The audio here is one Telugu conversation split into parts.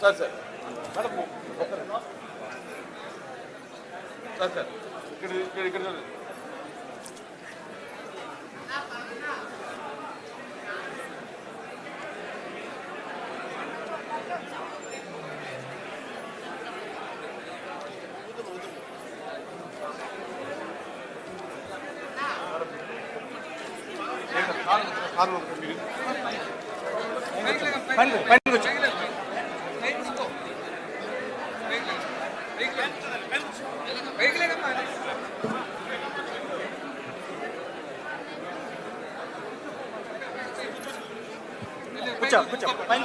సార్ సార్ మేడం ఒక్క నిమిషం. సార్ సార్ ఇక్కడ ఇక్కడ ఇక్కడ చూడండి. ఏంటి, కూర్చో కూర్చో పైన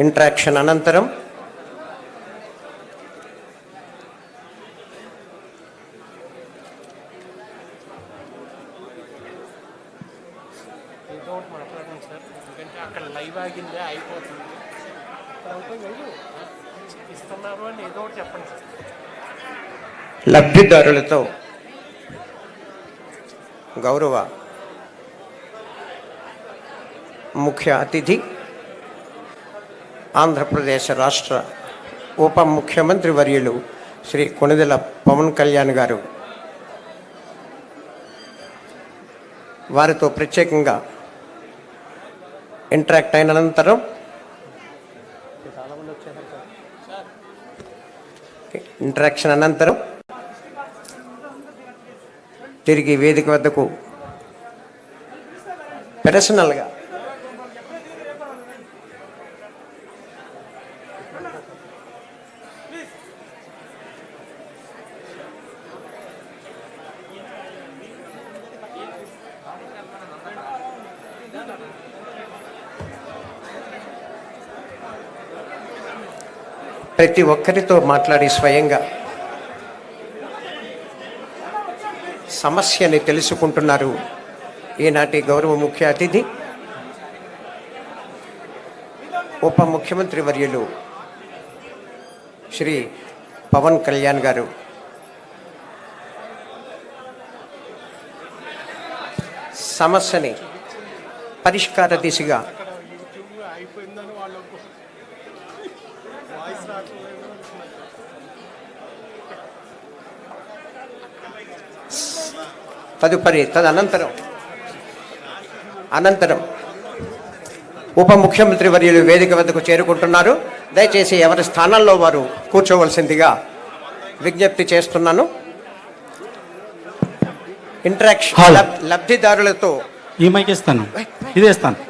ఇంట్రాక్షన్ అనంతరం లబ్ధిదారులతో గౌరవ ముఖ్య అతిథి ఆంధ్రప్రదేశ్ రాష్ట్ర ఉప ముఖ్యమంత్రి వర్యులు శ్రీ కొణిదెల పవన్ కళ్యాణ్ గారు. వారితో ప్రత్యేకంగా ఇంటరాక్ట్ అయిన అనంతరం ఇంటరాక్షన్ అనంతరం తిరిగి వేదిక వద్దకు పర్సనల్గా ప్రతి ఒక్కరితో మాట్లాడి స్వయంగా సమస్యని తెలుసుకుంటున్నారు ఈనాటి గౌరవ ముఖ్య అతిథి ఉప ముఖ్యమంత్రి వర్యులు శ్రీ పవన్ కళ్యాణ్ గారు. సమస్యని పరిష్కార దిశగా. తదుపరి తదనంతరం. అనంతరం ఉప ముఖ్యమంత్రి వర్యులు వేదిక వద్దకు చేరుకుంటున్నారు. దయచేసి ఎవరి స్థానాల్లో వారు కూర్చోవలసిందిగా విజ్ఞప్తి చేస్తున్నాను. ఇంటరాక్షన్. లబ్ధిదారులతో ఈ మైక్ ఇస్తాను. ఇదే ఇస్తాను